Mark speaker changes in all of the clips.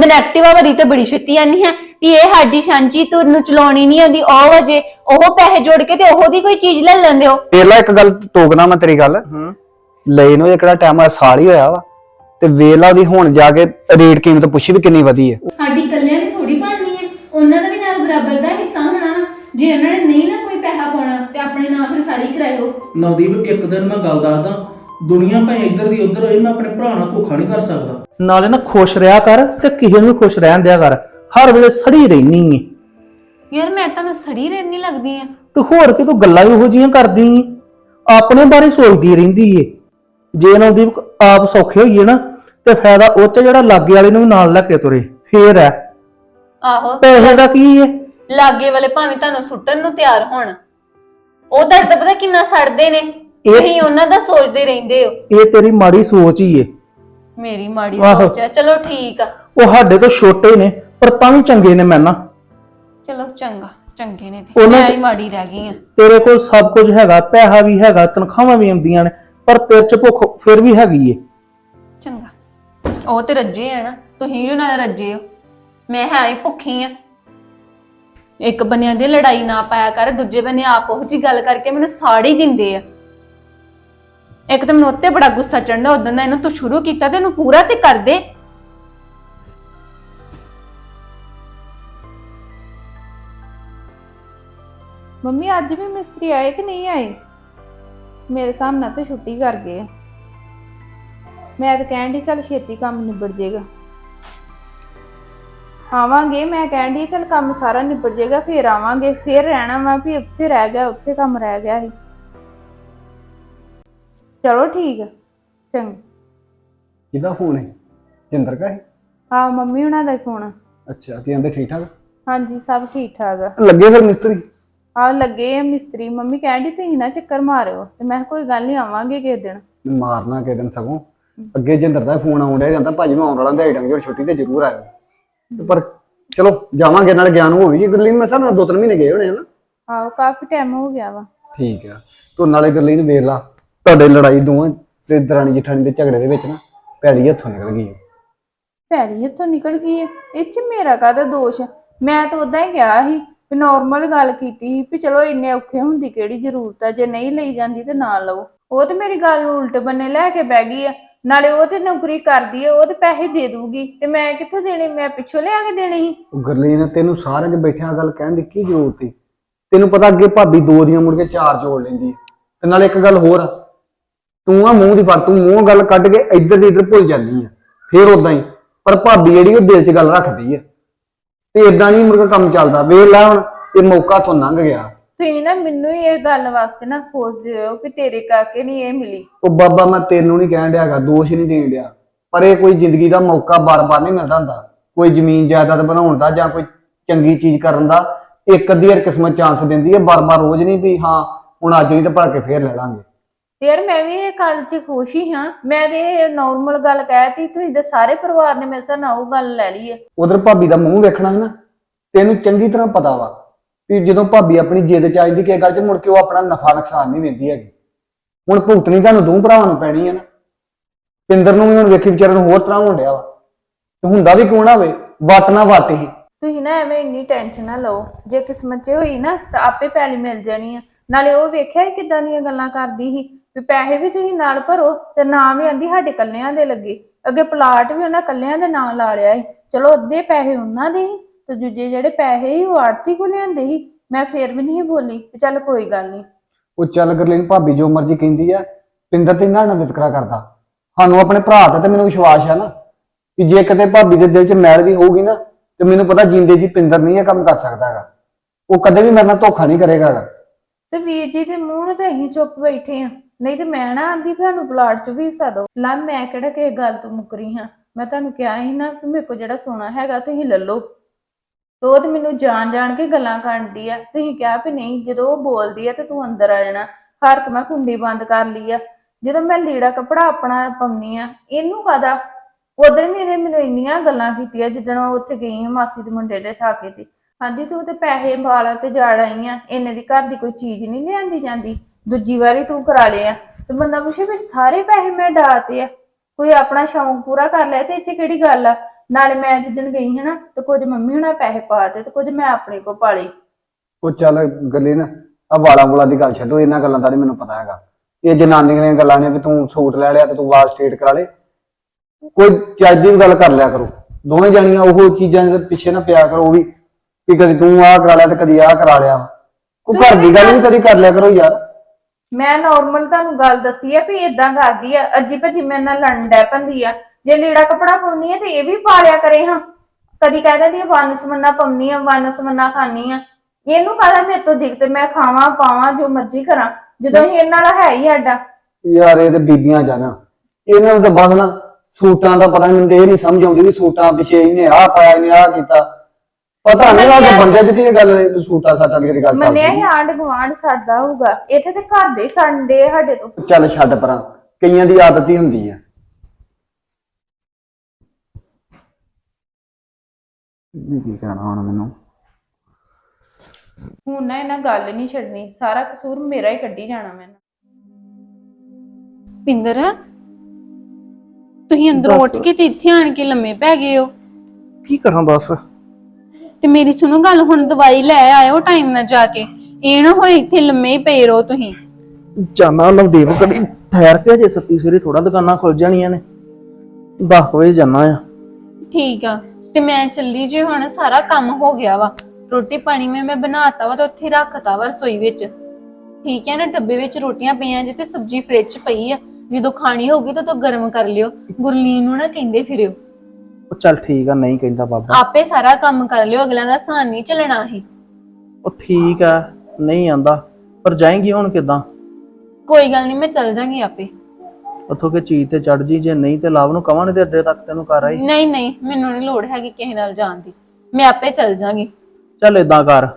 Speaker 1: ਦਿਨ ਐਕਟਿਵਾ ਵਾਰੀ ਤੇ ਬੜੀ ਛੇਤੀ ਆਨੀ ਹੈ ਵੀ ਇਹ ਸਾਡੀ ਸਾਂਝੀ ਤੈਨੂੰ ਚਲਾਉਣੀ ਨਹੀਂ ਆਉਂਦੀ ਉਹ ਵਜੇ ਉਹ ਪੈਸੇ ਜੋੜ ਕੇ ਤੇ ਉਹ ਦੀ ਕੋਈ ਚੀਜ਼ ਲੈ ਲੈਂਦੇ ਹੋ।
Speaker 2: ਪਹਿਲਾਂ ਇੱਕ ਗੱਲ ਟੋਕਣਾ ਮੈਂ ਤੇਰੀ ਗੱਲ।
Speaker 3: ਹੂੰ।
Speaker 2: ਨੂੰ ਇਹ ਕਿਹੜਾ ਟਾਈਮ ਆ ਸਾਲ ਹੀ ਹੋਇਆ ਵਾ। ਤੇ ਵੇਲਾ ਉਹਦੀ ਹੁਣ ਜਾ ਕੇ ਰੇਟ ਕੀਮਤ ਪੁੱਛੀ ਵੀ ਕਿੰਨੀ ਵਧੀ ਹੈ
Speaker 4: ਸਾਡੀ ਕੱਲਿਆਂ ਦੀ ਥੋੜੀ ਬਣਨੀ ਹੈ ਉਹਨਾਂ ਦਾ ਵੀ ਨਾਲ ਬਰਾਬਰ ਦਾ ਹਿੱਸਾ ਹੋਣਾ ਵਾ। ਜੇ ਉਹਨਾਂ ਨੇ ਨਹੀਂ ਨਾ ਕੋਈ ਪੈਸਾ ਪਾਉਣਾ ਤੇ ਆਪਣੇ ਨਾਂ ਫਿਰ ਸਾਰੀ ਕਰਾਇਓ
Speaker 3: ਨਵਦੀਪ ਇੱਕ ਦਿਨ ਮੈਂ ਗੱਲ ਦੱਸਦਾ। ਦੁਨੀਆ ਭਾਵੇਂ ਇੱਧਰ ਦੀ ਉੱਧਰ ਹੋਏ ਮੈਂ ਆਪਣੇ ਭਰਾ ਨਾਲ ਧੋਖਾ ਨਹੀਂ ਕਰ ਸਕਦਾ।
Speaker 5: ਨਾਲੇ ਨਾ ਖੁਸ਼ ਰਿਹਾ ਕਰ ਤੇ ਕਿਸੇ ਨੂੰ ਵੀ ਖੁਸ਼ ਰਹਿਣ ਦਿਆ ਕਰ। ਹਰ ਵੇਲੇ ਸੜੀ ਰਹਿਨੀ ਏ
Speaker 1: ਯਾਰ ਮੈਂ ਤੁਹਾਨੂੰ ਸੜੀ ਰਹਿਣੀ ਲੱਗਦੀ ਆ।
Speaker 5: ਤੂੰ ਹੋਰ ਕਿ ਤੂੰ ਗੱਲਾਂ ਉਹੋ ਜੀਆਂ ਕਰਦੀ ਏ ਆਪਣੇ ਬਾਰੇ ਸੋਚਦੀ ਰਹਿੰਦੀ ਏ। ਜੇ ਨਵਦੀਪ ਆਪ ਸੌਖੇ ਹੋਈਏ ਨਾ ਤੇ ਫਾਇਦਾ ਉਹ ਚ ਜਿਹੜਾ ਲਾਗੇ ਵਾਲੇ ਨੂੰ ਵੀ ਨਾਲ ਲੈ ਕੇ ਤੁਰੇ। ਫੇਰ ਹੈ
Speaker 1: ਆਹੋ।
Speaker 5: ਪੈਸੇ ਦਾ ਕੀ ਏ?
Speaker 1: ਲਾਗੇ ਵਾਲੇ ਭਾਵੇਂ ਤੁਹਾਨੂੰ ਸੁੱਟਣ ਨੂੰ ਤਿਆਰ ਹੋਣ। ਉਹ ਦਰਦ ਪਤਾ ਕਿੰਨਾ ਸੜਦੇ ਨੇ।
Speaker 5: ਇਹ-
Speaker 1: ਤੁਸੀਂ ਉਹਨਾਂ ਦਾ ਸੋਚਦੇ ਰਹਿੰਦੇ ਹੋ।
Speaker 5: ਇਹ ਤੇਰੀ ਮਾੜੀ ਸੋਚ ਹੀ ਏ।
Speaker 1: ਮੇਰੀ ਮਾੜੀ
Speaker 5: ਆਹੋ।
Speaker 1: ਸੋਚ ਹੈ ਚਲੋ ਠੀਕ ਆ।
Speaker 5: ਉਹ ਸਾਡੇ ਤੋਂ ਛੋਟੇ ਨੇ ਪਰ ਤਾਂ ਵੀ ਚੰਗੇ ਨੇ ਮੈਂ ਨਾ।
Speaker 1: ਚਲੋ ਚੰਗਾ ਚੰਗੇ ਨੇ ਤੇ।
Speaker 5: ਉਹਨਾਂ
Speaker 1: ਮੈਂ ਹੀ ਮਾੜੀ ਰਹਿ ਗਈ ਆ।
Speaker 5: ਤੇਰੇ ਕੋਲ ਸਭ ਕੁਝ ਹੈਗਾ ਪੈਸਾ ਵੀ ਹੈਗਾ ਤਨਖਾਹਾਂ ਵੀ ਆਉਂਦੀਆਂ ਨੇ ਪਰ ਤੇਰੇ ਚ ਭੁੱਖ ਫਿਰ ਵੀ ਹੈਗੀ ਏ।
Speaker 1: ਚੰਗਾ। ਉਹ ਤੇ ਰੱਜੇ ਆ ਨਾ ਤੁਸੀਂ ਜੋ ਨਾ ਰੱਜੇ ਹੋ। ਮੈਂ ਹੈ ਹੀ ਭੁੱਖੀ ਆ। ਇੱਕ ਬੰਨਿਆਂ ਦੀ ਲੜਾਈ ਨਾ ਪਾਇਆ ਕਰ ਦੂਜੇ ਬੰਨੇ ਆਪ ਉਹ ਜੀ ਗੱਲ ਕਰਕੇ ਮੈਨੂੰ ਸਾੜੀ ਦਿੰਦੇ ਆ। ਇੱਕ ਤਾਂ ਮੈਨੂੰ ਉੱਤੇ ਬੜਾ ਗੁੱਸਾ ਚੜਦਾ ਉਦੋਂ ਦਾ ਇਹਨੂੰ ਤੂੰ ਸ਼ੁਰੂ ਕੀਤਾ ਤੇ ਇਹਨੂੰ ਪੂਰਾ ਤੇ ਕਰ ਦੇ।
Speaker 6: ਮੰਮੀ, ਅੱਜ ਵੀ ਮਿਸਤਰੀ ਆਏ ਕਿ ਨਹੀਂ ਆਏ? ਮੇਰੇ ਸਾਹਮਣੇ ਤੇ ਛੁੱਟੀ ਕਰ ਗਏ ਆ। ਮੈਂ ਤਾਂ ਕਹਿਣ ਦੀ ਚੱਲ ਛੇਤੀ ਕੰਮ ਨਿਬੜ ਜਾਏਗਾ ਆਵਾਂਗੇ, ਮੈਂ ਕਹਿਣ ਦੀ ਚੱਲ ਕੰਮ ਸਾਰਾ ਨਿਬੜ ਜਾਏਗਾ ਫੇਰ ਆਵਾਂਗੇ। ਫੇਰ ਰਹਿਣਾ ਵਾ ਵੀ ਉੱਥੇ ਰਹਿ ਗਿਆ, ਉੱਥੇ ਕੰਮ ਰਹਿ ਗਿਆ ਸੀ। ਚਲੋ ਠੀਕ ਆ ਚੰਗਾ।
Speaker 2: ਜਿਹਦਾ ਫੋਨ ਹੈ? ਜਿੰਦਰ ਕਾ ਹੈ?
Speaker 6: ਆ ਮੰਮੀ ਉਹਨਾਂ ਦਾ ਫੋਨ
Speaker 2: ਅੱਛਾ ਕੀ ਕਹਿੰਦੇ ਠੀਕ ਠਾਕ?
Speaker 6: ਹਾਂਜੀ ਸਭ ਠੀਕ ਠਾਕ ਆ।
Speaker 2: ਲੱਗੇ ਫਿਰ ਮਿਸਤਰੀ?
Speaker 6: ਆ ਲੱਗੇ ਆ ਮਿਸਤਰੀ। ਮੰਮੀ ਕਹਿਣ ਦੀ ਤੁਸੀਂ ਨਾ ਚੱਕਰ ਮਾਰਿਓ ਤੇ ਮੈਂ ਕਿਹਾ ਕੋਈ ਗੱਲ ਨਹੀਂ ਆਵਾਂਗੇ ਕਿਸੇ ਦਿਨ।
Speaker 2: ਮਾਰਨਾ ਕਿਸੇ ਦਿਨ ਸਗੋਂ। ਅੱਗੇ ਜਿੰਦਰ ਦਾ ਫੋਨ ਆਉਣ ਡਿਆ ਜਾਂਦਾ ਭਾਜੀ ਮੈਂ ਆਉਣ ਵਾਲਾ ਦਿਹਾੜੀ ਡੰਗੇ ਛੁੱਟੀ ਤੇ ਜ਼ਰੂਰ ਆਇਓ। ਤੇ ਪਰ ਚਲੋ ਜਾਵਾਂਗੇ ਨਾਲ ਗਿਆਨ ਹੋ ਵੀ ਗੁਰਲੀਨ ਮੈਂ ਸਾਨੂੰ ਦੋ ਤਿੰਨ ਮਹੀਨੇ ਗਏ ਹੋਣੇ ਆ ਨਾ।
Speaker 6: ਆਹੋ ਕਾਫੀ ਟਾਈਮ ਹੋ ਗਿਆ ਵਾ।
Speaker 2: ਠੀਕ ਆ। ਤੂੰ ਨਾਲੇ ਗੁਰਲੀਨ ਵੇਖ ਲਾ। ਤੁਹਾਡੇ ਲੜਾਈ ਦੋਵਾਂ ਤੇ ਦਰਾਣੀ ਜਠਾਣੀ ਦੇ ਝਗੜੇ ਦੇ ਵਿੱਚ ਨਾ ਭੈੜੀ ਹੱਥੋਂ ਨਿਕਲ ਗਈ
Speaker 6: ਭੈੜੀ ਹੱਥੋਂ ਨਿਕਲ ਗਈ ਹੈ? ਇਹ ਚ ਮੇਰਾ ਕਾਹਦਾ ਦੋਸ਼ ਹੈ? ਮੈਂ ਤਾਂ ਉਦਾਂ ਹੀ ਗਿਆ ਸੀ ਵੀ ਨਾਰਮਲ ਗੱਲ ਕੀਤੀ ਸੀ ਵੀ ਚਲੋ ਇੰਨੇ ਔਖੇ ਹੁੰਦੀ ਕਿਹੜੀ ਜ਼ਰੂਰਤ ਹੈ ਜੇ ਨਹੀਂ ਲਈ ਜਾਂਦੀ ਤੇ ਨਾ ਲਓ। ਉਹ ਤੇ ਮੇਰੀ ਗੱਲ ਨੂੰ ਉਲਟ ਬੰਨੇ ਲੈ ਕੇ ਬਹਿ ਗਈ ਆ। ਨਾਲੇ ਉਹ ਤੇ ਨੌਕਰੀ ਕਰਦੀ ਹੈ ਉਹ ਤੇ ਪੈਸੇ ਦੇ ਦੂਗੀ ਤੇ ਮੈਂ ਕਿੱਥੋਂ ਦੇਣੇ? ਮੈਂ ਪਿੱਛੋਂ ਲਿਆ ਕੇ ਦੇਣੇ ਸੀ।
Speaker 2: ਉਹ ਗੁਰਲੀਨ ਤੈਨੂੰ ਸਾਰਿਆਂ 'ਚ ਬੈਠਿਆਂ ਗੱਲ ਕਹਿਣ ਦੀ ਕੀ ਜ਼ਰੂਰਤ ਸੀ? ਤੈਨੂੰ ਪਤਾ ਅੱਗੇ ਭਾਬੀ ਦੋ ਦੀਆਂ ਮੁੜ ਕੇ ਚਾਰ ਜੋੜ ਲੈਂਦੀ ਹੈ। ਤੇ ਨਾਲੇ ਇੱਕ ਗੱਲ ਹੋਰ ਆ, ਤੂੰ ਆ ਮੂੰਹ ਦੀ ਫੜ ਤੂੰ ਮੂੰਹ ਗੱਲ ਕੱਢ ਕੇ ਇੱਧਰ ਦੀ ਇੱਧਰ ਭੁੱਲ ਜਾਂਦੀ ਆ। ਫੇਰ ਉਦਾਂ ਹੀ ਪਰ ਭਾਬੀ ਜਿਹੜੀ ਉਹ ਦਿਲ 'ਚ ਗੱਲ ਰੱਖਦੀ ਆ। ਤੇ ਇਦਾਂ ਨਹੀਂ ਕੇ ਕੰਮ ਚੱਲਦਾ। ਵੇਖ ਲੈ ਹੁਣ ਇਹ ਮੌਕਾ ਤੋਂ ਲੰਘ ਗਿਆ।
Speaker 6: ਤੁਸੀਂ ਨਾ ਮੈਨੂੰ ਹੀ ਇਹ ਗੱਲ ਵਾਸਤੇ ਨਾ ਖੋਜਦੇ ਰਹੋ ਕਿ ਤੇਰੇ ਕਰਕੇ ਨਹੀਂ ਇਹ ਮਿਲੀ।
Speaker 2: ਉਹ ਬਾਬਾ ਮੈਂ ਤੈਨੂੰ ਨਹੀਂ ਕਹਿਣ ਡਿਆਗਾ ਦੋਸ਼ ਨਹੀਂ ਦੇਣ ਡਿਆ। ਪਰ ਇਹ ਕੋਈ ਜ਼ਿੰਦਗੀ ਦਾ ਮੌਕਾ ਬਾਰ-ਬਾਰ ਨਹੀਂ ਮਿਲਦਾ ਹੁੰਦਾ। ਕੋਈ ਜ਼ਮੀਨ ਜਾਇਦਾਦ ਬਣਾਉਣ ਦਾ ਜਾਂ ਕੋਈ ਚੰਗੀ ਚੀਜ਼ ਕਰਨ ਦਾ ਇੱਕ ਅੱਧੀ ਵਾਰ ਕਿਸਮਤ ਚਾਂਸ ਦਿੰਦੀ ਹੈ ਬਾਰ-ਬਾਰ ਰੋਜ਼ ਨਹੀਂ ਵੀ ਹਾਂ ਹੁਣ ਅੱਜ ਨਹੀਂ ਤਾਂ ਭੜ ਕੇ ਫੇਰ ਲੈ ਲਾਂਗੇ।
Speaker 6: ਯਾਰ ਮੈਂ ਵੀ ਇਹ ਗੱਲ 'ਚ ਖੁਸ਼ ਹੀ ਹਾਂ। ਮੈਂ ਤੇ ਨਾਰਮਲ ਗੱਲ ਕਹਿਤੀ ਤੁਸੀਂ ਤਾਂ ਸਾਰੇ ਪਰਿਵਾਰ ਨੇ ਮੇਰੇ ਨਾਲ ਉਹ ਗੱਲ ਲੈ ਲਈ ਹੈ
Speaker 2: ਉਧਰ ਭਾਬੀ ਦਾ ਮੂੰਹ ਵੇਖਣਾ ਹੈ ਨਾ ਤੈਨੂੰ ਚੰਗੀ ਤਰ੍ਹਾਂ ਪਤਾ ਵਾ ਵੀ ਜਦੋਂ ਭਾਬੀ ਆਪਣੀ ਜਿੱਦ ਚ ਆ ਜਾਂਦੀ ਕਿਸੇ ਗੱਲ 'ਚ ਮੁੜ ਕੇ ਉਹ ਆਪਣਾ ਨਫਾ ਨੁਕਸਾਨ ਨਹੀਂ ਵੇਂਦੀ ਹੈਗੀ। ਹੁਣ ਭੁਗਤਣੀ ਤੁਹਾਨੂੰ ਦੋ ਭਰਾਵਾਂ ਨੂੰ ਪੈਣੀ ਹੈ ਨਾ। ਪਿੰਦਰ ਨੂੰ ਵੀ ਹੁਣ ਵੇਖੀ ਵਿਚਾਰੇ ਨੂੰ ਹੋਰ ਤਰ੍ਹਾਂ ਹੋਣ ਡਿਆ ਵਾ। ਤੇ ਹੁੰਦਾ ਵੀ ਕਿਉਂ ਨਾ ਹੋਵੇ ਵਟ ਨਾ ਵਟ ਹੀ
Speaker 6: ਤੁਸੀਂ ਨਾ ਐਵੇਂ ਇੰਨੀ ਟੈਨਸ਼ਨ ਨਾ ਲਓ। ਜੇ ਕਿਸਮਤ 'ਚ ਹੋਈ ਨਾ ਤਾਂ ਆਪੇ ਪੈਲੀ ਮਿਲ ਜਾਣੀ ਆ। ਨਾਲੇ ਉਹ ਵੇਖਿਆ ਕਿਦਾਂ ਦੀਆਂ ਗੱਲਾਂ ਕਰਦੀ ਸੀ? ਵੀ ਪੈਸੇ ਵੀ ਤੁਸੀਂ ਨਾਲ ਭਰੋ ਤੇ ਨਾਂ ਵੀ ਆਂਦੀ ਸਾਡੇ ਕੱਲਿਆਂ ਦੇ ਲੱਗੇ। ਅੱਗੇ ਪਲਾਟ ਵੀ ਉਹਨਾਂ ਕੱਲਿਆਂ ਦੇ ਨਾਂ ਲਾ ਲਿਆ ਸੀ। ਚਲੋ ਅੱਧੇ ਪੈਸੇ ਉਹਨਾਂ ਦੇ ਸੀ ਤੇ ਦੂਜੇ ਜਿਹੜੇ ਪੈਸੇ ਸੀ ਉਹ ਆੜਤੀ ਕੋ ਲਿਆਂਦੇ ਸੀ। ਮੈਂ ਫੇਰ ਵੀ ਨਹੀਂ ਬੋਲੀ ਵੀ ਚੱਲ ਕੋਈ ਗੱਲ ਨਹੀਂ।
Speaker 2: ਉਹ ਚੱਲ ਗਰਲੀਨ ਭਾਬੀ ਜੋ ਮਰਜ਼ੀ ਕਹਿੰਦੀ ਆ ਪਿੰਦਰ ਤੇ ਨਾਲ ਵਿਤਕਰਾ ਕਰਦਾ। ਸਾਨੂੰ ਆਪਣੇ ਭਰਾ ਤੇ ਤਾਂ ਮੈਨੂੰ ਵਿਸ਼ਵਾਸ ਹੈ ਨਾ ਕਿ ਜੇ ਕਿਤੇ ਭਾਬੀ ਦੇ ਦਿਲ 'ਚ ਮੈਲ ਵੀ ਹੋਊਗੀ ਨਾ ਤੇ ਮੈਨੂੰ ਪਤਾ ਜਿੰਦੇ ਜੀ ਪਿੰਦਰ ਨਹੀਂ ਇਹ ਕੰਮ ਕਰ ਸਕਦਾ ਹੈਗਾ। ਉਹ ਕਦੇ ਵੀ ਮੇਰੇ ਨਾਲ ਧੋਖਾ ਨਹੀਂ ਕਰੇਗਾ ਹੈਗਾ।
Speaker 6: ਤੇ ਵੀਰ ਜੀ ਦੇ ਮੂੰਹ ਨੂੰ ਤਾਂ ਅਸੀਂ ਚੁੱਪ ਬੈਠੇ ਆ। ਨਹੀਂ ਤੇ ਮੈਂ ਨਾ ਆਂਦੀ ਤੁਹਾਨੂੰ ਪਲਾਟ 'ਚ ਵੀ ਹਿੱਸਾ ਦਿਓ। ਲਾ ਮੈਂ ਕਿਹੜਾ ਕਿਸੇ ਗੱਲ ਤੋਂ ਮੁਕਰੀ ਹਾਂ? ਮੈਂ ਤੁਹਾਨੂੰ ਕਿਹਾ ਸੀ ਨਾ ਕਿ ਮੇਰੇ ਕੋਲ ਜਿਹੜਾ ਸੋਨਾ ਹੈਗਾ ਤੁਸੀਂ ਲੈ ਲਓ। ਤੇ ਉਹ ਤੇ ਮੈਨੂੰ ਜਾਣ ਜਾਣ ਕੇ ਗੱਲਾਂ ਕਰਦੀ ਆ। ਤੁਸੀਂ ਕਿਹਾ ਵੀ ਨਹੀਂ, ਜਦੋਂ ਉਹ ਬੋਲਦੀ ਆ ਤੇ ਤੂੰ ਅੰਦਰ ਆ ਜਾਣਾ। ਹਰ ਮੈਂ ਕੁੰਡੀ ਬੰਦ ਕਰ ਲਈ ਆ। ਜਦੋਂ ਮੈਂ ਲੀੜਾ ਕਪੜਾ ਆਪਣਾ ਪਾਉਣੀ ਆ, ਇਹਨੂੰ ਕਾਦਾ ਉਧਰ ਮੇਰੇ ਮੈਨੂੰ ਇੰਨੀਆਂ ਗੱਲਾਂ ਕੀਤੀਆਂ ਜਿੱਦਣ ਉਹ ਉੱਥੇ ਗਈ ਹਾਂ ਮਾਸੀ ਦੇ ਮੁੰਡੇ ਦੇ ਠਾਕੇ ਤੇ। ਆਂਦੀ ਤੂੰ ਤੇ ਪੈਸੇ ਵਾਲਾ ਤੇ ਜਾੜ ਆਈ ਆ, ਇੰਨੇ ਦੀ ਘਰ ਦੀ ਕੋਈ ਚੀਜ਼ ਨਹੀਂ ਲਿਆਂਦੀ ਜਾਂਦੀ। ਦੂਜੀ ਵਾਰੀ ਤੂੰ ਕਰਾ ਲਿਆ। ਤੇ ਬੰਦਾ ਪੁੱਛੇ ਵੀ ਸਾਰੇ ਪੈਸੇ ਮੈਂ ਡਾਤੇ ਆ। ਕੋਈ ਆਪਣਾ ਸ਼ੌਂਕ ਪੂਰਾ ਕਰ ਲਿਆ ਤੇ ਇਹ ਚ ਕਿਹੜੀ ਗੱਲ ਆ? ਨਾਲੇ ਮੈਂ ਜਿੱਦਣ ਗਈ ਹਾਂ ਨਾ ਤੇ ਕੁਝ ਮੰਮੀ ਹੁਣਾਂ ਪੈਸੇ ਪਾਤੇ ਤੇ ਕੁਝ ਮੈਂ ਆਪਣੇ ਕੋ ਪਾਲੇ
Speaker 2: ਉਹ ਚੱਲ ਗੱਲੇ ਨਾ ਆ ਵਾਲਾਂ ਵਾਲਾ ਦੀ ਗੱਲ ਛੱਡੋ ਇਹਨਾਂ ਗੱਲਾਂ ਦਾ ਨਹੀਂ ਮੈਨੂੰ ਪਤਾ ਹੈਗਾ। ਇਹ ਜਨਾਨੀਆਂ ਦੀਆਂ ਗੱਲਾਂ ਨੇ ਵੀ ਤੂੰ ਸੂਟ ਲੈ ਲਿਆ ਤੇ ਤੂੰ ਵਾਲ ਸਟ੍ਰੇਟ ਕਰਾ ਲੇ ਕੋਈ ਚੱਜ ਦੀ ਗੱਲ ਕਰ ਲਿਆ ਕਰੋ। ਦੋਵੇਂ ਜਾਣੀਆਂ ਉਹ ਚੀਜ਼ਾਂ ਦੇ ਪਿੱਛੇ ਨਾ ਪਿਆ ਕਰੋ ਉਹ ਵੀ ਕਿ ਕਦੀ ਤੂੰ ਆਹ ਕਰਾ ਲਿਆ ਤੇ ਕਦੀ ਆਹ ਕਰਾ ਲਿਆ। ਕੋਈ ਘਰ ਦੀ ਗੱਲ ਵੀ ਕਦੀ ਕਰ ਲਿਆ ਕਰੋ ਯਾਰ।
Speaker 6: ਮੈਂ ਨਾਰਮਲ ਤੁਹਾਨੂੰ ਗੱਲ ਦੱਸੀ ਆ ਵੀ ਇਦਾਂ ਕਰਦੀ ਆ ਅੱਜੀ ਭੱਜੀ ਮੇਰੇ ਨਾਲ ਲੜਨ ਡੈ ਪੈਂਦੀ ਆ। ਜੇ ਲੀੜਾ ਕਪੜਾ ਪਾਉਣੀ ਆ ਤੇ ਇਹ ਵੀ ਪਾਲਿਆ ਕਰੇ ਹਾਂ। ਕਦੀ ਕਹਿ ਦਿੰਦੀ ਆ, ਵਨ ਸਮੰਨਾ ਪਾਉਣੀ ਆ, ਵਨ ਸਮੰਨਾ ਖਾਣੀ ਆ। ਇਹਨੂੰ ਕਹਦਾ ਮੇਰੇ ਤੋਂ ਦਿਖ ਮੈਂ ਖਾਵਾਂ, ਪਾਵਾਂ, ਜੋ ਮਰਜ਼ੀ ਕਰਾਂ। ਜਦੋਂ ਅਸੀਂ ਇਹਨਾਂ ਨਾਲ ਹੈ ਹੀ ਆਡਾ
Speaker 2: ਯਾਰ, ਇਹ ਤੇ ਬੀਬੀਆਂ ਜਾਣਾ। ਇਹਨਾਂ ਨੂੰ ਤਾਂ ਬਸ ਨਾ ਸੂਟਾਂ ਦਾ ਪਤਾ ਮੈਨੂੰ ਤਾਂ ਇਹ ਨਹੀਂ ਸਮਝ ਆਉਂਦੀ ਵੀ ਸੂਟਾਂ ਪਿੱਛੇ ਇਹਨੇ ਆਹ ਪਾਇਆ, ਇਹਨੇ ਆਹ ਕੀਤਾ। ਪਤਾ ਨਹੀਂ ਉਹ ਬੰਦੇ ਦੀ ਇਹ ਗੱਲ ਹੈ, ਸੂਟਾਂ ਸਾਟਾਂ ਦੀ ਗੱਲ
Speaker 6: ਮੰਨਿਆ
Speaker 2: ਚੱਲਦੀ
Speaker 6: ਹੀ ਆਂਡ ਗਵਾਂਡ ਸਾਡਾ ਹੋਊਗਾ। ਇੱਥੇ ਤੇ ਘਰ ਦੇ ਸੰਡੇ ਸਾਡੇ ਤੋਂ।
Speaker 2: ਚੱਲ ਛੱਡ ਪਰਾਂ ਕਈਆਂ ਦੀ ਆਦਤ ਹੀ ਹੁੰਦੀ ਆ। ਇਹ ਕੀ ਕਹਿਣਾ ਹੁਣ ਮੈਨੂੰ?
Speaker 6: ਹੁਣ ਨਾ ਇਹਨਾਂ ਗੱਲ ਨਹੀਂ ਛੱਡਣੀ ਸਾਰਾ ਕਸੂਰ ਮੇਰਾ ਹੀ ਕੱਢੀ ਜਾਣਾ ਮੈਂ।
Speaker 1: ਪਿੰਦਰ ਤੁਸੀਂ ਅੰਦਰੋਂ ਉੱਠ ਕੇ ਤੇ ਇੱਥੇ ਆਣ ਕੇ ਲੰਮੇ ਪੈ ਗਏ ਹੋ।
Speaker 5: ਕੀ ਕਰਾਂ ਦੱਸ?
Speaker 1: ਤੇ ਮੇਰੀ ਸੁਣੋ ਗੱਲ ਹੁਣ ਦਵਾਈ ਲੈ ਆਇਓ ਟਾਈਮ ਨਾਲ ਜਾ ਕੇ। ਇਹ ਨਾ ਹੋਏ ਇੱਥੇ ਲੰਮੇ ਹੀ ਪਏ ਰਹੋ ਤੁਸੀਂ।
Speaker 5: ਜਾਨਾ ਨਵਦੀਪ ਕਦੀ ਠਹਿਰ ਕੇ ਜੇ ਸੱਤੀ ਸਵੇਰੇ ਥੋੜਾ ਦੁਕਾਨਾਂ ਖੁੱਲ ਜਾਣੀਆਂ ਨੇ। 10 ਵਜੇ ਜਾਣਾ ਆ।
Speaker 1: ਠੀਕ ਆ ਤੇ ਮੈਂ ਚੱਲੀ ਜੇ ਹੁਣ ਸਾਰਾ ਕੰਮ ਹੋ ਗਿਆ ਵਾ। ਰੋਟੀ ਪਾਣੀ ਮੈਂ ਮੈਂ ਬਣਾਤਾ ਵਾ ਤੇ ਉੱਥੇ ਰੱਖਤਾ ਵਾ ਰਸੋਈ ਵਿੱਚ। ਠੀਕ ਹੈ ਨਾ ਡੱਬੇ ਵਿੱਚ ਰੋਟੀਆਂ ਪਈਆਂ ਜੇ ਤੇ ਸਬਜ਼ੀ ਫ੍ਰਿਜ 'ਚ ਪਈ ਆ। ਜਦੋਂ ਖਾਣੀ ਹੋਊਗੀ ਤਾਂ ਤੂੰ ਗਰਮ ਕਰ ਲਿਓ। ਗੁਰਲੀਨ ਨੂੰ ਨਾ ਕਹਿੰਦੇ ਫਿਰਿਓ।
Speaker 5: ਉਹ ਚੱਲ ਠੀਕ ਆ ਨਹੀਂ ਕਹਿੰਦਾ ਬਾਬਾ।
Speaker 1: ਆਪੇ ਸਾਰਾ ਕੰਮ ਕਰ ਲਿਓ ਅਗਲਿਆਂ ਦਾ ਸਾਨ ਨਹੀਂ ਚੱਲਣਾ ਹੀ
Speaker 5: ਉਹ ਠੀਕ ਆ ਨਹੀਂ ਆਂਦਾ। ਪਰ ਜਾਏਂਗੀ ਹੁਣ ਕਿਦਾਂ?
Speaker 1: ਕੋਈ ਗੱਲ ਨਹੀਂ ਮੈਂ ਚੱਲ ਜਾਗੀ ਆਪੇ।
Speaker 5: ਉੱਥੋਂ ਕੇ ਚੀਜ਼ ਤੇ ਚੜ ਜੀ ਜੇ ਨਹੀਂ ਤੇ ਲਾਭ ਨੂੰ ਕਵਾਂ ਨਹੀਂ ਤੇ ਅੱਡੇ ਤੱਕ ਤੈਨੂੰ ਕਰ ਆਈ।
Speaker 1: ਨਹੀਂ ਨਹੀਂ ਮੈਨੂੰ ਨਹੀਂ ਲੋੜ ਹੈਗੀ ਕਿਸੇ ਨਾਲ ਜਾਣ ਦੀ। ਮੈਂ ਆਪੇ ਚੱਲ ਜਾਗੀ।
Speaker 5: ਚੱਲ ਏਦਾਂ ਕਰ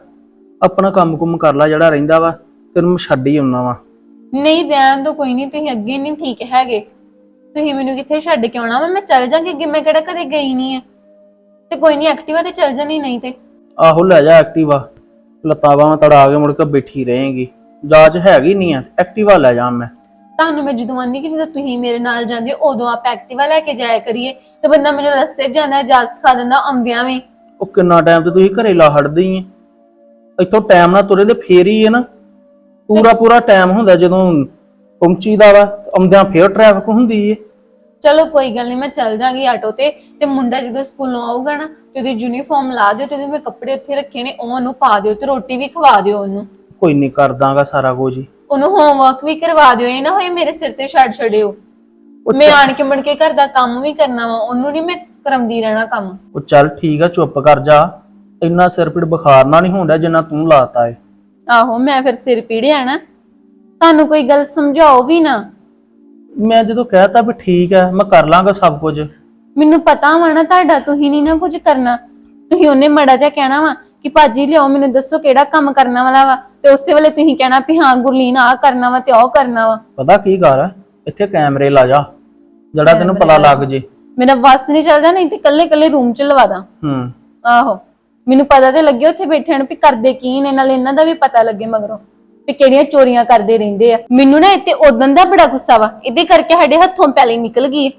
Speaker 5: ਆਪਣਾ ਕੰਮ ਕੁਮ ਕਰ ਲੈ ਜਿਹੜਾ ਰਹਿੰਦਾ ਵਾ ਤੈਨੂੰ ਮੈਂ ਛੱਡ ਹੀ ਆਉਣਾ ਵਾ।
Speaker 1: ਨਹੀਂ ਦੇਣ ਤੋਂ ਕੋਈ ਨਹੀਂ ਤੁਸੀਂ ਅੱਗੇ ਨਹੀਂ ਠੀਕ ਹੈਗੇ। ਤੁਸੀਂ ਮੈਨੂੰ ਕਿੱਥੇ ਛੱਡ ਕੇ ਆਉਣਾ ਵਾ? ਮੈਂ ਚੱਲ ਜਾਗੀ ਅੱਗੇ ਮੈਂ ਕਿਹੜਾ ਕਦੇ ਗਈ ਨਹੀਂ ਆ। ਤੇ ਕੋਈ ਨਹੀਂ ਐਕਟਿਵਾ ਤੇ ਚੱਲ ਜਾਣੀ ਨਹੀਂ ਤੇ।
Speaker 5: ਆਹੋ ਲੈ ਜਾ ਐਕਟਿਵਾ। ਲੱਤਾਂ ਬਾਹਾਂ ਤੜਾ ਕੇ ਮੁੜ ਕੇ ਬੈਠੀ ਰਹੇਂਗੀ। ਜਾਚ ਹੈਗੀ ਨਹੀਂ ਆ ਐਕਟਿਵਾ ਲੈ ਜਾ ਮੈਂ।
Speaker 1: ਤੁਹਾਨੂੰ ਮੈਂ ਜਦੋਂ ਆਨੀ ਕਿ ਜਦੋਂ ਤੁਸੀਂ ਮੇਰੇ ਨਾਲ ਜਾਂਦੇ ਹੋ, ਉਦੋਂ ਆਪ ਐਕਟਿਵਾ ਲੈ ਕੇ ਜਾਇਆ ਕਰੀਏ। ਤੇ ਬੰਦਾ ਮੈਨੂੰ ਰਸਤੇ 'ਚ ਜਾਂਦਾ ਜਾ ਸਿਖਾ ਦਿੰਦਾ ਆਉਂਦਿਆਂ ਵੀ।
Speaker 5: ਉਹ ਕਿੰਨਾ ਟਾਈਮ ਤੇ ਤੁਸੀਂ ਘਰੇ ਲਾ ਹਟਦੀ ਏ ਇੱਥੋਂ ਟਾਈਮ ਨਾਲ ਤੁਰੇ ਤੇ ਫੇਰ ਹੀ ਹੈ ਨਾ। ਪੂਰਾ ਪੂਰਾ ਟਾਈਮ ਹੁੰਦਾ ਜਦੋਂ ਪਹੁੰਚੀਦਾ ਵਾ ਆਉਂਦਿਆਂ ਫੇਰ ਟ੍ਰੈਫਿਕ ਹੁੰਦੀ ਏ।
Speaker 1: ਚਲੋ ਕੋਈ ਗੱਲ ਨਹੀਂ ਮੈਂ ਚੱਲ ਜਾਗੀ ਆਟੋ ਤੇ ਤੇ ਮੁੰਡਾ ਜਦੋਂ ਸਕੂਲੋਂ ਆਊਗਾ ਨਾ ਤੇ ਉਹਦੀ ਯੂਨੀਫਾਰਮ ਲਾ ਦਿਓ ਤੇ ਉਹਦੇ ਮੈਂ ਕੱਪੜੇ ਉੱਥੇ ਰੱਖੇ ਨੇ ਉਹ ਉਹਨੂੰ ਪਾ ਦਿਓ ਤੇ ਰੋਟੀ ਵੀ ਖਵਾ ਦਿਓ ਉਹਨੂੰ।
Speaker 5: ਕੋਈ ਨਹੀਂ ਕਰਦਾਗਾ ਸਾਰਾ ਕੁਝ ਹੀ।
Speaker 1: ਉਹਨੂੰ ਹੋਮਵਰਕ ਵੀ ਕਰਵਾ ਦਿਓ ਇਹ ਨਾ ਹੋਏ ਮੇਰੇ ਸਿਰ ਤੇ ਛੱਡ
Speaker 5: ਉਹ
Speaker 1: ਮੈਂ ਆਣ ਕੇ ਮੁੜ ਕੇ ਘਰ ਦਾ ਕੰਮ ਵੀ ਕਰਨਾ ਵਾ ਉਹਨੂੰ ਨਹੀਂ ਮੈਂ ਕਰਮਦੀ ਰਹਿਣਾ ਕੰਮ।
Speaker 5: ਉਹ ਚੱਲ ਠੀਕ ਆ ਚੁੱਪ ਕਰ ਜਾ। ਇੰਨਾ ਸਿਰ ਪੀੜ ਬੁਖਾਰ ਨਾਲ ਨਹੀਂ ਹੁੰਦਾ ਜਿੰਨਾ ਤੂੰ ਲਾਤਾ ਏ।
Speaker 1: ਆਹੋ ਮੈਂ ਫਿਰ ਸਿਰ ਪੀੜਿਆ ਨਾ ਤੁਹਾਨੂੰ ਕੋਈ ਗੱਲ ਸਮਝਾਓ ਵੀ ਨਾ।
Speaker 5: ਮੈਂ ਜਦੋਂ ਕਹਿਤਾ ਵੀ ਠੀਕ ਆ ਮੈਂ ਕਰ ਲਾਂਗਾ ਸਭ ਕੁਝ।
Speaker 1: ਮੈਨੂੰ ਪਤਾ ਵਾ ਨਾ ਤੁਹਾਡਾ ਤੁਸੀਂ ਨਹੀਂ ਨਾ ਕੁਝ ਕਰਨਾ। ਤੁਸੀਂ ਉਹਨੇ ਮੜਾ ਜਾ ਕਹਿਣਾ ਵਾ ਕਿ ਭਾਜੀ ਲਿਆਓ ਮੈਨੂੰ ਦੱਸੋ ਕਿਹੜਾ ਕੰਮ ਕਰਨਾ ਵਾਲਾ ਵਾ। ਤੇ ਉਸੇ ਵੇਲੇ ਤੁਸੀਂ ਕਹਿਣਾ ਵੀ ਹਾਂ ਗੁਰਲੀਨ ਆਹ ਕਰਨਾ ਵਾ ਤੇ ਉਹ ਕਰਨਾ ਵਾ।
Speaker 5: ਪਤਾ ਕੀ ਕਰ ਇੱਥੇ ਕੈਮਰੇ ਲਾ ਜਾ ਜਿਹੜਾ ਤੈਨੂੰ ਪਤਾ ਲੱਗ ਜੇ।
Speaker 1: ਮੇਰਾ ਵੱਸ ਨਹੀਂ ਚੱਲਦਾ ਨਹੀਂ ਤੇ ਕੱਲੇ ਕੱਲੇ ਰੂਮ ਚ ਲਵਾ ਦਾਂ।
Speaker 5: ਹੂੰ।
Speaker 1: ਆਹੋ ਮੈਨੂੰ ਪਤਾ ਤੇ ਲੱਗੇ ਉੱਥੇ ਬੈਠੇ ਹਨ ਵੀ ਕਰਦੇ ਕੀ ਨੇ ਨਾਲ ਇਹਨਾਂ ਦਾ ਵੀ ਪਤਾ ਲੱਗੇ ਮਗਰੋਂ। ਵੀ ਕਿਹੜੀਆਂ ਚੋਰੀਆਂ ਕਰਦੇ ਰਹਿੰਦੇ ਆ। ਮੈਨੂੰ ਨਾ ਇੱਥੇ ਉਦੋਂ ਦਾ ਬੜਾ ਗੁੱਸਾ ਵਾ। ਇਹਦੇ ਕਰਕੇ ਸਾਡੇ ਹੱਥੋਂ ਪਹਿਲੇ ਨਿਕਲ ਗਈ ਹੈ।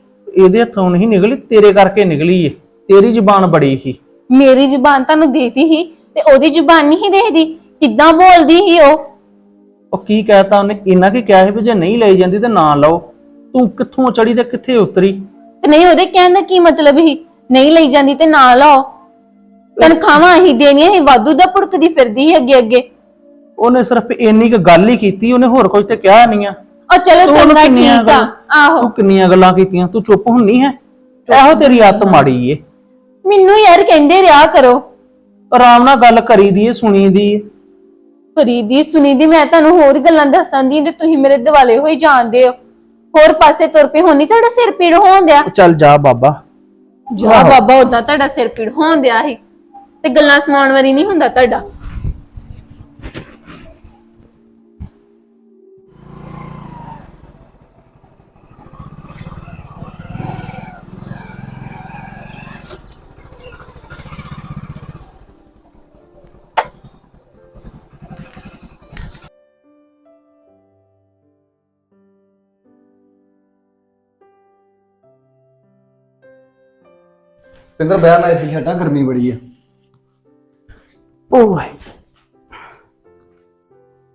Speaker 5: ਇਹਦੇ ਹੱਥੋਂ ਨਹੀਂ ਨਿਕਲੀ ਤੇਰੇ ਕਰਕੇ ਨਿਕਲੀ ਏ। ਤੇਰੀ ਜ਼ੁਬਾਨ ਬੜੀ ਸੀ।
Speaker 1: ਮੇਰੀ ਜ਼ੁਬਾਨ ਤੁਹਾਨੂੰ ਦੇਤੀ ਸੀ ਤੇ ਉਹਦੀ ਜ਼ੁਬਾਨ ਨਹੀਂ ਸੀ ਦੇਖਦੀ। ਕਿੱਦਾਂ ਬੋਲਦੀ ਸੀ ਉਹ?
Speaker 5: ਉਹ ਕੀ ਕਹਿਤਾ ਉਹਨੇ? ਇੰਨਾ ਕੀ ਕਿਹਾ ਸੀ ਵੀ ਜੇ ਨਹੀਂ ਲਈ ਜਾਂਦੀ ਤੇ ਨਾ ਲਓ। ਤੂੰ ਕਿੱਥੋਂ ਚੜੀ ਤੇ ਕਿੱਥੇ ਉਤਰੀ?
Speaker 1: ਤੇ ਨਹੀਂ ਉਹਦੇ ਕਹਿਣ ਦਾ ਕੀ ਮਤਲਬ ਸੀ? ਨਹੀਂ ਲਈ ਜਾਂਦੀ ਤੇ ਨਾ ਲਾਓ। ਤਨਖਾਹਾਂ ਹੀ ਦੇਣੀਆਂ ਸੀ ਵਾਧੂ ਦਾ ਭੁੜਕਦੀ ਫਿਰਦੀ ਸੀ ਅੱਗੇ ਅੱਗੇ
Speaker 5: ਉਹਨੇ ਸਿਰਫ ਇੰਨੀ ਕੁ ਗੱਲ ਹੀ ਕੀਤੀ ਉਹਨੇ ਹੋਰ ਕੁਝ ਤੇ ਕਿਹਾ ਨਹੀਂ ਆ।
Speaker 1: ਉਹ ਚਲੋ
Speaker 5: ਤੂੰ ਉਹਨੂੰ
Speaker 1: ਚੰਗਾ
Speaker 5: ਕਿੰਨੀਆਂ
Speaker 1: ਠੀਕ ਆ
Speaker 5: ਗੱਲ-
Speaker 1: ਆਹੋ।
Speaker 5: ਤੂੰ ਕਿੰਨੀਆਂ ਗੱਲਾਂ ਕੀਤੀਆਂ ਤੂੰ ਚੁੱਪ ਹੁੰਨੀ ਹੈ? ਇਹੋ ਤੇਰੀ ਆਦਤ ਮਾੜੀ ਏ।
Speaker 1: ਮੈਨੂੰ ਯਾਰ ਕਹਿੰਦੇ ਰਿਹਾ ਕਰੋ।
Speaker 5: ਆਰਾਮ ਨਾਲ ਗੱਲ ਕਰੀ ਦੀ ਏ ਸੁਣੀ ਦੀ ਏ।
Speaker 1: ਫਰੀਦੀ ਸੁਨੀਦੀ ਮੈਂ ਤੁਹਾਨੂੰ ਹੋਰ ਗੱਲਾਂ ਦੱਸਾਂ ਦੀ ਤੇ ਤੁਸੀਂ ਮੇਰੇ ਦਿਵਾਲੇ ਹੋਈ ਜਾਂਦੇ ਹੋ। ਹੋਰ ਪਾਸੇ ਤੁਰ ਪਏ ਹੋਣੀ ਤੁਹਾਡਾ ਸਿਰ ਪੀੜ ਹੋਣ ਦਿਆ?
Speaker 5: ਚੱਲ ਜਾ ਬਾਬਾ।
Speaker 1: ਜਾ ਬਾਬਾ ਉਦਾਂ ਤੁਹਾਡਾ ਸਿਰ ਪੀੜ ਹੋਣ ਦਿਆ ਸੀ। ਤੇ ਗੱਲਾਂ ਸੁਣਾਉਣ ਵਾਲੀ ਨਹੀਂ ਹੁੰਦਾ ਤੁਹਾਡਾ।
Speaker 2: ਪਿੰਦਰ ਬਹਿ ਮੈਂ ਇੱਥੇ ਛੱਡਾਂ ਗਰਮੀ ਬੜੀ ਆ।
Speaker 5: ਓਏ।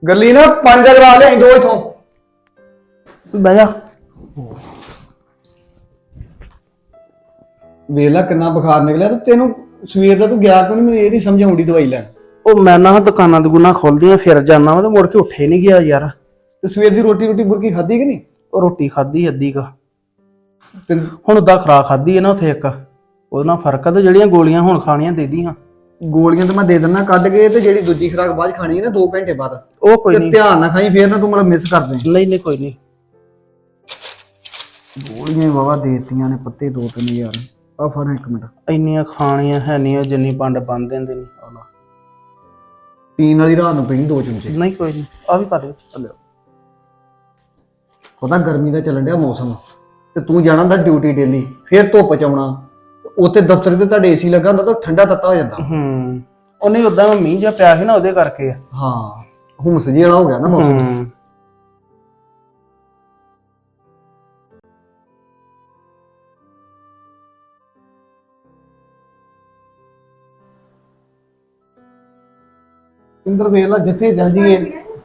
Speaker 2: ਗੱਲੀ ਨਾ ਪੰਜ ਲਗਾ ਲਿਆਈ ਦੋ ਇਥੋਂ।
Speaker 5: ਬਹਿ ਜਾ।
Speaker 2: ਵੇਖ ਲੈ ਕਿੰਨਾ ਬੁਖਾਰ ਨਿਕਲਿਆ ਤੇ ਤੈਨੂੰ ਸਵੇਰ ਦਾ ਤੂੰ ਗਿਆ ਕਿਉਂ ਨਹੀਂ ਮੈਨੂੰ ਇਹ ਨਹੀਂ ਸਮਝ ਆਉਂਦੀ ਦਵਾਈ ਲੈਣ।
Speaker 5: ਉਹ ਮੈਂ ਨਾ ਦੁਕਾਨਾਂ ਦੁਕਾਨਾਂ ਖੋਲਦੀਆਂ ਫਿਰ ਜਾਣਾ ਵਾ ਤੇ ਮੁੜ ਕੇ ਉੱਠੇ ਨਹੀਂ ਗਿਆ ਯਾਰ।
Speaker 2: ਤੇ ਸਵੇਰ ਦੀ ਰੋਟੀ ਰੋਟੀ ਬੁਰਕੀ ਖਾਧੀ ਕਿ ਨਹੀਂ?
Speaker 5: ਉਹ ਰੋਟੀ ਖਾਧੀ ਅੱਧੀ ਕਾ। ਹੁਣ ਉਦਾਂ ਖਰਾ ਖਾਧੀ ਹੈ ਨਾ ਉਥੇ ਇੱਕ। ਉਹਦੇ ਨਾਲ ਫ਼ਰਕ ਆ ਤੇ ਜਿਹੜੀਆਂ ਗੋਲੀਆਂ ਹੁਣ ਖਾਣੀਆਂ ਦੇ ਦੀਆਂ
Speaker 2: ਗੋਲੀਆਂ ਤਾਂ ਮੈਂ ਦੇ ਦਿੰਦਾ ਕੱਢ ਕੇ ਤੇ ਜਿਹੜੀ ਦੂਜੀ ਖੁਰਾਕ ਬਾਅਦ 'ਚ ਖਾਣੀ ਹੈ ਨਾ 2 ਘੰਟੇ ਬਾਅਦ।
Speaker 5: ਉਹ ਕੋਈ
Speaker 2: ਤੇ
Speaker 5: ਨਹੀਂ।
Speaker 2: ਧਿਆਨ ਨਾਲ ਖਾਈ ਫੇਰ ਨਾ ਤੂੰ ਮਤਲਬ ਮਿਸ ਕਰ ਦੇ
Speaker 5: ਨਹੀਂ ਨਹੀਂ ਕੋਈ ਨਹੀਂ।
Speaker 2: ਗੋਲੀਆਂ ਵਾਵਾ ਦੇਤੀਆਂ ਨੇ ਪੱਤੇ ਦੋ ਤਿੰਨ ਯਾਰ ਆ ਫੜ ਇੱਕ ਮਿੰਟ।
Speaker 5: ਇੰਨੀਆਂ ਖਾਣੀਆਂ ਹੈ ਨਹੀਂ ਜਿੰਨੀ ਪੰਡ ਬੰਨ ਦਿੰਦੇ ਨੇ।
Speaker 2: ਪੀਣ ਵਾਲੀ ਰਾਤ ਨੂੰ ਪੀਣੀ ਦੋ ਚਮਚੇ।
Speaker 5: ਨਹੀਂ ਕੋਈ ਨਹੀਂ। ਆ ਵੀ ਪਾ ਦੇ ਚੱਲਿਓ
Speaker 2: ਪਤਾ ਗਰਮੀ ਦਾ ਚੱਲਣ ਡਿਆ ਮੌਸਮ। ਤੇ ਤੂੰ ਜਾਣਾ ਹੁੰਦਾ ਡਿਊਟੀ ਡੇਲੀ ਫੇਰ ਧੁੱਪ ਚ ਆਉਣਾ। ਤੇ ਉੱਥੇ ਦਫ਼ਤਰ ਤੇ ਤੁਹਾਡੇ ਏਸੀ ਲੱਗਾ ਹੁੰਦਾ ਤਾਂ ਠੰਡਾ ਤੱਤਾ ਹੋ ਜਾਂਦਾ।
Speaker 5: ਹੂੰ। ਉਹਨੇ ਉਦਾਂ ਮੀਂਹ ਜਿਹਾ ਪਿਆ ਸੀ ਨਾ ਉਹਦੇ ਕਰਕੇ ਆ।
Speaker 2: ਹਾਂ ਹੁਮਸ ਜੀ ਵਾਲਾ ਹੋ ਗਿਆ ਨਾ ਮੌਸਮ
Speaker 5: ਹੂੰ।
Speaker 2: ਇੰਦਰ ਵੇਖ ਲਾ ਜਿੱਥੇ ਚੱਲ ਜੀਏ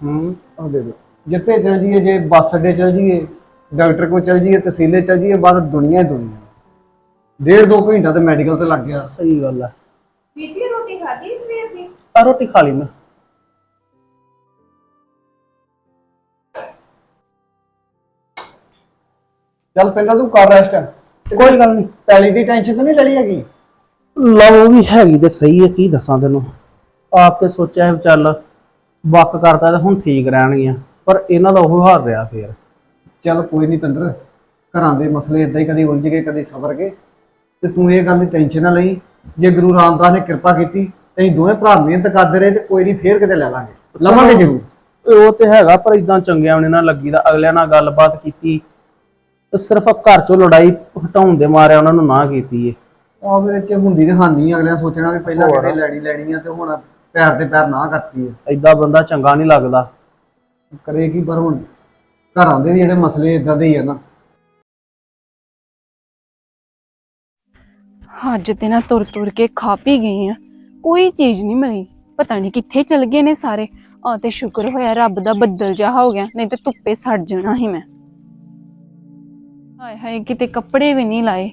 Speaker 5: ਹੂੰ।
Speaker 2: ਆ ਦੇ ਦੇ। ਜਿੱਥੇ ਚੱਲ ਜੀਏ ਜੇ ਬੱਸ ਅੱਡੇ ਚੱਲ ਜੀਏ ਡਾਕਟਰ ਕੋਲ ਚੱਲ ਜੀਏ ਤਹਿਸੀਲੇ ਚੱਲ ਜੀਏ ਬਸ ਦੁਨੀਆ ਹੀ ਦੁਨੀਆ। ਡੇਢ ਦੋ ਘੰਟਾ ਤੇ ਮੈਡੀਕਲ ਤੇ ਲੱਗ ਗਿਆ।
Speaker 5: ਸਹੀ ਗੱਲ ਆ।
Speaker 6: ਵੀਤੀ ਰੋਟੀ ਖਾਧੀ ਸਵੇਰ ਦੀ?
Speaker 5: ਆ ਰੋਟੀ ਖਾ ਲਈ ਮੈਂ।
Speaker 2: ਚੱਲ ਪੈਂਦਾ ਤੂੰ ਕਰ ਰੈਸਟ
Speaker 5: ਕੋਈ ਗੱਲ ਨਹੀਂ।
Speaker 2: ਪੈਲੀ ਦੀ ਟੈਨਸ਼ਨ ਤਾਂ ਨਹੀਂ ਲੈ ਲਈ ਹੈਗੀ?
Speaker 5: ਲਵ ਵੀ ਹੈਗੀ ਤੇ ਸਹੀ ਹੈ ਕੀ ਦੱਸਾਂ ਤੈਨੂੰ? ਆਪ ਤੇ ਸੋਚਿਆ ਸੀ ਚੱਲ ਵਕ ਕਰਦਾ ਤੇ ਹੁਣ ਠੀਕ ਰਹਿਣਗੀਆਂ ਪਰ ਇਹਨਾਂ ਦਾ ਉਹ ਹਾਲ ਰਿਹਾ ਫੇਰ।
Speaker 2: ਚੱਲ ਕੋਈ ਨਹੀਂ ਪਿੰਦਰ ਘਰਾਂ ਦੇ ਮਸਲੇ ਇਦਾਂ ਹੀ ਕਦੀ ਉਲਝ ਗਏ ਕਦੀ ਸਬਰ ਗਏ। ਤੇ ਤੂੰ ਇਹ ਗੱਲ ਦੀ ਟੈਨਸ਼ਨ ਨਾ ਲਈ। ਜੇ ਗੁਰੂ ਰਾਮਦਾਸ ਨੇ ਕਿਰਪਾ ਕੀਤੀ ਤੇ ਅਸੀਂ ਦੋਵੇਂ ਭਰਾ ਮਿਹਨਤ ਕਰਦੇ ਰਹੇ ਤੇ ਕੋਈ ਨਹੀਂ ਫੇਰ ਕਿਤੇ ਲੈ ਲਾਂਗੇ। ਲਵਾਂਗੇ ਜ਼ਰੂਰ।
Speaker 5: ਉਹ ਤੇ ਹੈਗਾ ਪਰ ਇਦਾਂ ਚੰਗਿਆਂ ਨੇ ਨਾ ਲੱਗੀ ਦਾ ਅਗਲਿਆਂ ਨਾਲ ਗੱਲਬਾਤ ਕੀਤੀ। ਤੇ ਸਿਰਫ ਘਰ ਚੋਂ ਲੜਾਈ ਹਟਾਉਣ ਦੇ ਮਾਰਿਆ ਉਹਨਾਂ ਨੂੰ ਨਾ ਕੀਤੀ ਏ।
Speaker 2: ਆ ਮੇਰੇ ਚ ਹੁੰਦੀ ਤੇ ਹਾਨੀ ਅਗਲਿਆਂ ਸੋਚਣਾ ਵੀ ਪਹਿਲਾਂ। ਕਿਤੇ ਲੈਣੀ ਲੈਣੀ ਆ ਤੇ ਹੁਣ ਪੈਰ ਤੇ ਪੈਰ ਨਾ ਕਰਤੀ ਹੈ
Speaker 5: ਐਦਾਂ ਬੰਦਾ ਚੰਗਾ ਨਹੀਂ ਲੱਗਦਾ।
Speaker 2: ਕਰੇਗੀ ਪਰ ਹੁਣ ਘਰਾਂ ਦੇ ਵੀ ਜਿਹੜੇ ਮਸਲੇ ਇਦਾਂ ਦੇ ਹੀ ਆ ਨਾ।
Speaker 1: ਅੱਜ ਤੇ ਨਾ ਤੁਰ ਤੁਰ ਕੇ ਖਾ ਪੀ ਗਈ ਆ। ਕੋਈ ਚੀਜ਼ ਨਹੀਂ ਮਿਲੀ। ਪਤਾ ਨਹੀਂ ਕਿੱਥੇ ਚਲ ਗਏ ਨੇ ਸਾਰੇ। ਆ ਤੇ ਸ਼ੁਕਰ ਹੋਇਆ ਰੱਬ ਦਾ ਬੱਦਲ ਜਾ ਹੋ ਗਿਆ, ਨਹੀਂ ਤੇ ਧੁੱਪੇ ਸੜ ਜਾਣਾ ਸੀ ਮੈਂ। ਹਾਏ ਹਾਏ, ਕਿਤੇ ਕੱਪੜੇ ਵੀ ਨਹੀਂ ਲਾਏ।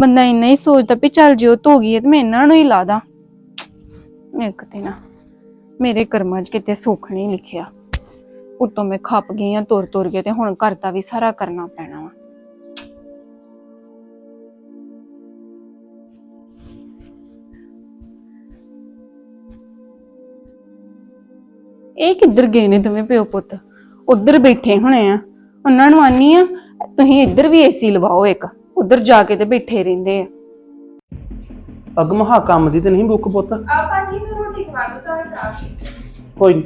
Speaker 1: ਬੰਦਾ ਇੰਨਾ ਹੀ ਸੋਚਦਾ ਵੀ ਚੱਲ ਜਿਓ ਧੋ ਗਈ ਹੈ ਤੇ ਮੈਂ ਇਹਨਾਂ ਨੂੰ ਹੀ ਲਾ ਦਾਂ। ਇੱਕ ਤੇ ਨਾ ਮੇਰੇ ਕਰਮਾਂ 'ਚ ਕਿਤੇ ਸੁੱਖ ਨਹੀਂ ਲਿਖਿਆ। ਉਤੋਂ ਮੈਂ ਖੱਪ ਗਈ ਆ ਤੁਰ ਤੁਰ ਕੇ ਤੇ ਹੁਣ ਘਰ ਦਾ ਵੀ ਸਾਰਾ ਕਰਨਾ ਪੈਣਾ। ਇਹ ਕਿੱਧਰ ਗਏ ਨੇ ਦੋਵੇਂ ਪਿਓ ਪੁੱਤ? ਉੱਧਰ ਬੈਠੇ ਹੋਣੇ ਆ। ਉਹਨਾਂ ਨੂੰ ਆਨੀ ਆ ਤੁਸੀਂ ਇੱਧਰ ਵੀ ਏਸੀ ਲਵਾਓ ਇੱਕ। ਉੱਧਰ ਜਾ ਕੇ ਤੇ ਬੈਠੇ ਰਹਿੰਦੇ ਆ।
Speaker 5: ਅਗਮ ਹਾ ਕੰਮ ਦੀ ਤੇ ਨਹੀਂ ਬੁੱਕ ਪੁੱਤ?
Speaker 6: ਆਪਾਂ ਜੀ ਨੂੰ ਰੋਟੀ ਖਵਾ ਦੋ ਤਾਂ ਚਾਹ
Speaker 5: ਕੋਈ ਨਹੀਂ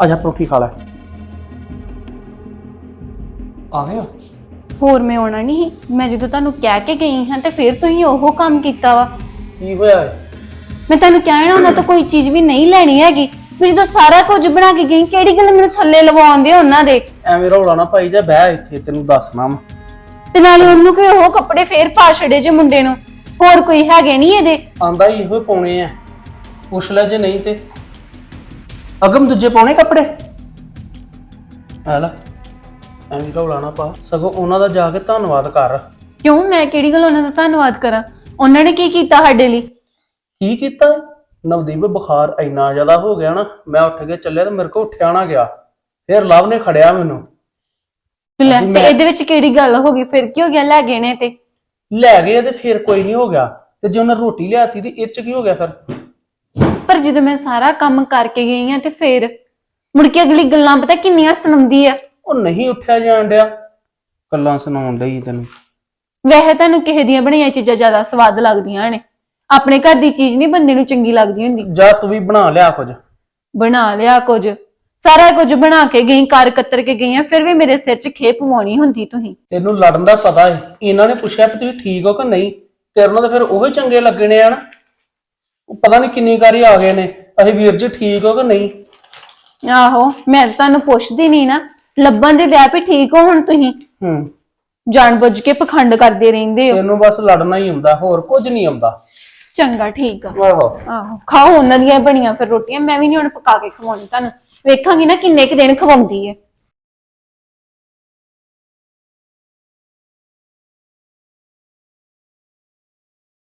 Speaker 5: ਆ ਜਾ ਪਰੌਂਠੀ ਖਾ ਲੈ।
Speaker 2: ਆ ਗਏ
Speaker 1: ਹੋਰ ਮੈਂ ਆਉਣਾ ਨਹੀਂ ਸੀ। ਮੈਂ ਜਦੋਂ ਤੁਹਾਨੂੰ ਕਹਿ ਕੇ ਗਈ ਹਾਂ ਤੇ ਫਿਰ ਤੁਸੀਂ ਉਹ ਕੰਮ ਕੀਤਾ ਵਾ।
Speaker 5: ਕੀ ਹੋਇਆ ਏ?
Speaker 1: ਮੈਂ ਤੁਹਾਨੂੰ ਕਹਿਣਾ ਉਹਨਾਂ ਤੋਂ ਕੋਈ ਚੀਜ਼ ਵੀ ਨਹੀਂ ਲੈਣੀ ਹੈਗੀ। ਵੀ ਜਦੋਂ ਸਾਰਾ ਕੁਝ ਬਣਾ ਕੇ ਗਈ ਕਿਹੜੀ ਗੱਲ ਮੈਨੂੰ ਥੱਲੇ ਲਵਾਉਂਦੇ ਉਹਨਾਂ ਦੇ?
Speaker 5: ਐਵੇਂ ਰੌਲਾ ਨਾ ਪਾਈ ਜਾ ਬਹਿ ਇੱਥੇ ਤੈਨੂੰ ਦੱਸਣਾ ਵਾ
Speaker 1: ਤੇ ਨਾਲੇ ਉਹਨੂੰ ਕਿ ਉਹ ਕੱਪੜੇ ਫੇਰ ਪਾ ਛੜੇ ਜੇ ਮੁੰਡੇ ਨੂੰ। ਹੋਰ ਕੋਈ ਹੈਗੇ ਨਹੀਂ ਇਹਦੇ।
Speaker 5: ਆਂਦਾ ਹੀ ਇਹੋ ਪਾਉਣੇ ਆ। ਪੁੱਛ ਲੈ ਜੇ ਨਹੀਂ ਤੇ। ਅਗਮ ਦੂਜੇ ਪਾਉਣੇ ਕੱਪੜੇ? ਆ ਲੈ ਐਵੇਂ ਰੌਲਾ ਨਾ ਪਾ। ਸਗੋਂ ਉਹਨਾਂ ਦਾ ਜਾ ਕੇ ਧੰਨਵਾਦ ਕਰ।
Speaker 1: ਕਿਉਂ? ਮੈਂ ਕਿਹੜੀ ਗੱਲ ਉਹਨਾਂ ਦਾ ਧੰਨਵਾਦ ਕਰਾਂ? ਉਹਨਾਂ ਨੇ ਕੀ ਕੀਤਾ ਸਾਡੇ ਲਈ?
Speaker 5: ਕੀ ਕੀਤਾ? ਨਵਦੀਪ ਬੁਖਾਰ ਇੰਨਾ ਜ਼ਿਆਦਾ ਹੋ ਗਿਆ ਨਾ ਮੈਂ ਉੱਠ ਕੇ ਚੱਲਿਆ ਤੇ ਮੇਰੇ ਕੋ ਉੱਠਿਆ ਨਾ ਗਿਆ। ਫਿਰ ਲਵ ਨੇ ਖੜਿਆ ਮੈਨੂੰ।
Speaker 1: ਲੈ ਤੇ ਇਹਦੇ ਵਿੱਚ ਕਿਹੜੀ ਗੱਲ ਹੋ ਗਈ? ਫਿਰ ਕੀ ਹੋ ਗਿਆ? ਲੈ ਗਏ ਨੇ ਤੇ।
Speaker 5: ਲੈ ਗਏ ਤੇ ਫਿਰ ਕੋਈ ਨਹੀਂ ਹੋ ਗਿਆ। ਤੇ ਜੇ ਉਹਨਾਂ ਰੋਟੀ ਲਿਆਤੀ ਤੇ ਇਹ ਚ ਕੀ ਹੋ ਗਿਆ ਫਿਰ?
Speaker 1: ਪਰ ਜਦੋਂ ਮੈਂ ਸਾਰਾ ਕੰਮ ਕਰਕੇ ਗਈ ਆ ਤੇ ਫਿਰ ਮੁੜ ਕੇ ਅਗਲੀ ਗੱਲਾਂ ਪਤਾ ਕਿੰਨੀਆਂ ਸੁਣਾਉਂਦੀ ਆ।
Speaker 5: ਉਹ ਨਹੀਂ ਉੱਠਿਆ ਜਾਣ ਡਿਆ। ਗੱਲਾਂ ਸੁਣਾਉਣ ਡਈ ਤੈਨੂੰ।
Speaker 1: ਵੈਸੇ ਤੁਹਾਨੂੰ ਕਿਸੇ ਦੀਆਂ ਬਣਾਈਆਂ ਚੀਜ਼ਾਂ ਜ਼ਿਆਦਾ ਸਵਾਦ ਲੱਗਦੀਆਂ ਨੇ। ਆਪਣੇ ਘਰ ਦੀ ਚੀਜ਼ ਨਹੀਂ ਬੰਦੇ ਨੂੰ ਚੰਗੀ ਲੱਗਦੀ ਹੁੰਦੀ।
Speaker 5: ਜਾ ਤੂੰ ਵੀ ਬਣਾ ਲਿਆ ਕੁਝ।
Speaker 1: ਬਣਾ ਲਿਆ ਕੁਝ। ਸਾਰਾ ਕੁਝ ਬਣਾ ਕੇ ਗਈ ਕਰ ਕਤਰ ਕੇ ਗਈ ਆ ਫਿਰ ਵੀ ਮੇਰੇ ਸਿਰ 'ਚ ਖੇਪ ਪਵਾਉਣੀ ਹੁੰਦੀ ਤੁਸੀਂ।
Speaker 5: ਤੈਨੂੰ ਲੜਨ ਦਾ ਪਤਾ ਹੈ ਇਹਨਾਂ ਨੇ ਪੁੱਛਿਆ ਵੀ ਤੁਸੀਂ ਠੀਕ ਹੋ ਕਿ ਨਹੀਂ। ਤੇਰੇ ਨਾਲ ਤਾਂ ਫਿਰ ਉਹ ਚੰਗੇ ਲੱਗਣੇ ਆ ਨਾ। ਉਹ ਪਤਾ ਨਹੀਂ ਕਿੰਨੀ ਵਾਰੀ ਆ ਗਏ ਨੇ। ਅਸੀਂ ਵੀਰ ਜੀ ਠੀਕ ਹੋ ਕਿ ਨਹੀਂ?
Speaker 1: ਆਹੋ ਮੈਂ ਤਾਂ ਤੁਹਾਨੂੰ ਪੁੱਛਦੀ ਨਹੀਂ ਨਾ। ਲੱਭਣ ਦੇ ਲਿਆ ਵੀ ਠੀਕ ਹੋ ਹੁਣ ਤੁਸੀਂ?
Speaker 5: ਹੂੰ।
Speaker 1: ਜਾਣਬੁੱਝ ਕੇ ਪਖੰਡ ਕਰਦੇ ਰਹਿੰਦੇ ਹੋ।
Speaker 5: ਤੈਨੂੰ ਬਸ ਲੜਨਾ ਹੀ ਆਉਂਦਾ ਹੋਰ ਕੁਝ ਨਹੀਂ ਆਉਂਦਾ।
Speaker 1: ਚੰਗਾ ਠੀਕ ਆ।
Speaker 5: ਆਹੋ।
Speaker 1: ਆਹੋ ਖਾਓ ਉਹਨਾਂ ਦੀਆਂ ਬਣੀਆਂ ਫਿਰ ਰੋਟੀਆਂ ਮੈਂ ਵੀ ਨਹੀਂ ਹੁਣ ਪਕਾ ਕੇ ਖਵਾਉਣੀ ਤੁਹਾਨੂੰ। ਵੇਖਾਂਗੀ ਨਾ ਕਿੰਨੇ ਕੁ ਦਿਨ ਖਵਾਉਂਦੀ ਹੈ